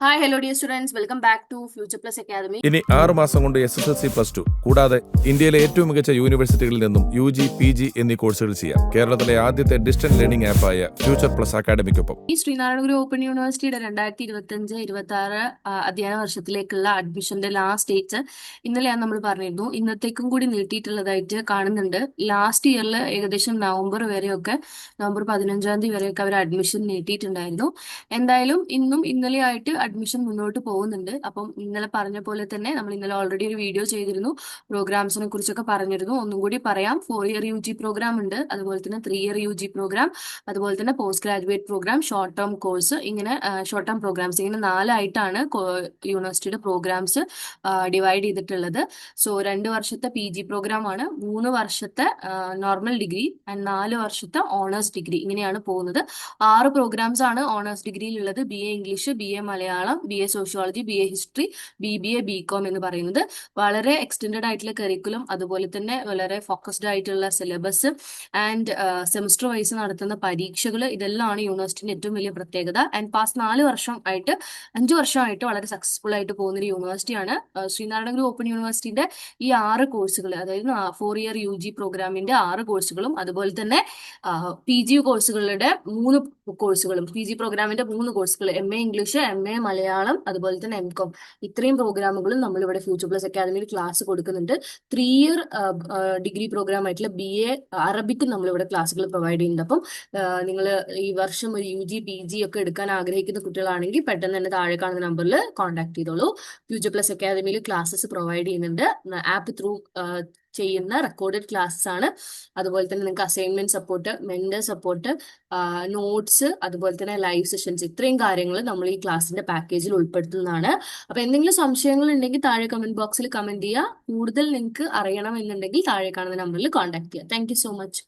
Hi hello dear students welcome back to future plus academy ഇനി ആറ് മാസം കൊണ്ട് S S L C plus two കൂടാതെ ഇന്ത്യയിലെ ഏറ്റവും മികച്ച യൂണിവേഴ്സിറ്റികളിൽ നിന്നും യു ജി പി ജി എന്നീ കോഴ്സുകൾ ചെയ്യാം. കേരളത്തിലെ ആദ്യത്തെ ഡിസ്റ്റൻസ് ലേണിംഗ് ആപ്പായ ഫ്യൂച്ചർ പ്ലസ് അക്കാദമിക്കൊപ്പം ഈ ശ്രീനാരായണഗുരു ഓപ്പൺ യൂണിവേഴ്സിറ്റിയുടെ രണ്ടായിരത്തി ഇരുപത്തി അഞ്ച് ഇരുപത്തി ആറ് അധ്യയന വർഷത്തിലേക്കുള്ള അഡ്മിഷന്റെ ലാസ്റ്റ് ഡേറ്റ് ഇന്നലെയാണ് നമ്മൾ പറഞ്ഞിരുന്നു. ഇന്നത്തേക്കും കൂടി നീട്ടിയിട്ടുള്ളതായിട്ട് കാണുന്നുണ്ട്. ലാസ്റ്റ് ഇയറിൽ ഏകദേശം നവംബർ വരെയൊക്കെ നവംബർ പതിനഞ്ചാം തീയതി വരെയൊക്കെ അവർ അഡ്മിഷൻ നീട്ടിയിട്ടുണ്ടായിരുന്നു എന്തായാലും ഇന്നും ഇന്നലെ ആയിട്ട് അഡ്മിഷൻ മുന്നോട്ട് പോകുന്നുണ്ട്. അപ്പം ഇന്നലെ പറഞ്ഞ പോലെ തന്നെ നമ്മൾ ഇന്നലെ ഓൾറെഡി ഒരു വീഡിയോ ചെയ്തിരുന്നു. പ്രോഗ്രാംസിനെ കുറിച്ചൊക്കെ പറഞ്ഞിരുന്നു. ഒന്നും കൂടി പറയാം. Four year U G programme ഉണ്ട്. അതുപോലെ തന്നെ three year U G programme അതുപോലെ തന്നെ post graduate programme short term course ഇങ്ങനെ ഷോർട്ട് ടേം പ്രോഗ്രാംസ് ഇങ്ങനെ നാലായിട്ടാണ് യൂണിവേഴ്സിറ്റിയുടെ പ്രോഗ്രാംസ് ഡിവൈഡ് ചെയ്തിട്ടുള്ളത്. സോ രണ്ട് വർഷത്തെ പി ജി പ്രോഗ്രാം ആണ്. മൂന്ന് വർഷത്തെ നോർമൽ ഡിഗ്രി ആൻഡ് നാല് വർഷത്തെ ഓണേഴ്സ് ഡിഗ്രി ഇങ്ങനെയാണ് പോകുന്നത്. ആറ് പ്രോഗ്രാംസ് ആണ് honours ഡിഗ്രിയിലുള്ളത് B A English B A Malayalam B A sociology B A history B B A B com എന്ന് പറയുന്നത് വളരെ എക്സ്റ്റെൻഡഡ് ആയിട്ടുള്ള കരിക്കുലം അതുപോലെ തന്നെ വളരെ ഫോക്കസ്ഡ് ആയിട്ടുള്ള സിലബസ് ആൻഡ് സെമിസ്റ്റർ വൈസ് നടത്തുന്ന പരീക്ഷകൾ ഇതെല്ലാമാണ് യൂണിവേഴ്സിറ്റിന്റെ ഏറ്റവും വലിയ പ്രത്യേകത. ആൻഡ് പാസ് നാല് വർഷം ആയിട്ട് അഞ്ചു വർഷമായിട്ട് വളരെ സക്സസ്ഫുൾ ആയിട്ട് പോകുന്ന ഒരു യൂണിവേഴ്സിറ്റിയാണ് ശ്രീനാരായണ ഗുരു ഓപ്പൺ യൂണിവേഴ്സിറ്റിന്റെ ഈ ആറ് കോഴ്സുകൾ അതായത് ഫോർ ഇയർ യു ജി പ്രോഗ്രാമിന്റെ ആറ് കോഴ്സുകളും അതുപോലെ തന്നെ പി ജി കോഴ്സുകളുടെ മൂന്ന് കോഴ്സുകളും പി ജി പ്രോഗ്രാമിന്റെ മൂന്ന് കോഴ്സുകൾ M A English M A Malayalam അതുപോലെ തന്നെ എം കോം ഇത്രയും പ്രോഗ്രാമുകളും നമ്മൾ ഇവിടെ ഫ്യൂച്ചർ പ്ലസ് അക്കാദമിയിൽ ക്ലാസ് കൊടുക്കുന്നുണ്ട്. ത്രീ ഇയർ ഡിഗ്രി പ്രോഗ്രാം ആയിട്ടുള്ള ബി എ അറബിക്ക് നമ്മളിവിടെ ക്ലാസ്സുകൾ പ്രൊവൈഡ് ചെയ്യുന്നുണ്ട്. അപ്പം നിങ്ങൾ ഈ വർഷം ഒരു യു ജി പി ജി ഒക്കെ എടുക്കാൻ ആഗ്രഹിക്കുന്ന കുട്ടികളാണെങ്കിൽ പെട്ടെന്ന് തന്നെ താഴെ കാണുന്ന നമ്പറിൽ കോൺടാക്ട് ചെയ്തോളൂ. ഫ്യൂച്ചർ പ്ലസ് അക്കാദമിയിൽ ക്ലാസ്സസ് പ്രൊവൈഡ് ചെയ്യുന്നുണ്ട്. ആപ്പ് ത്രൂ ചെയ്യുന്ന റെക്കോർഡഡ് ക്ലാസ് ആണ്. അതുപോലെ തന്നെ നിങ്ങൾക്ക് assignment support mentor support notes അതുപോലെ തന്നെ ലൈവ് സെഷൻസ് ഇത്രയും കാര്യങ്ങൾ നമ്മൾ ഈ ക്ലാസ്സിന്റെ പാക്കേജിൽ ഉൾപ്പെടുത്തുന്നതാണ്. അപ്പൊ എന്തെങ്കിലും സംശയങ്ങൾ ഉണ്ടെങ്കിൽ താഴെ കമന്റ് ബോക്സിൽ കമന്റ് ചെയ്യുക. കൂടുതൽ നിങ്ങൾക്ക് അറിയണം എന്നുണ്ടെങ്കിൽ താഴെ കാണുന്ന നമ്പറിൽ കോൺടാക്ട് ചെയ്യുക. Thank so much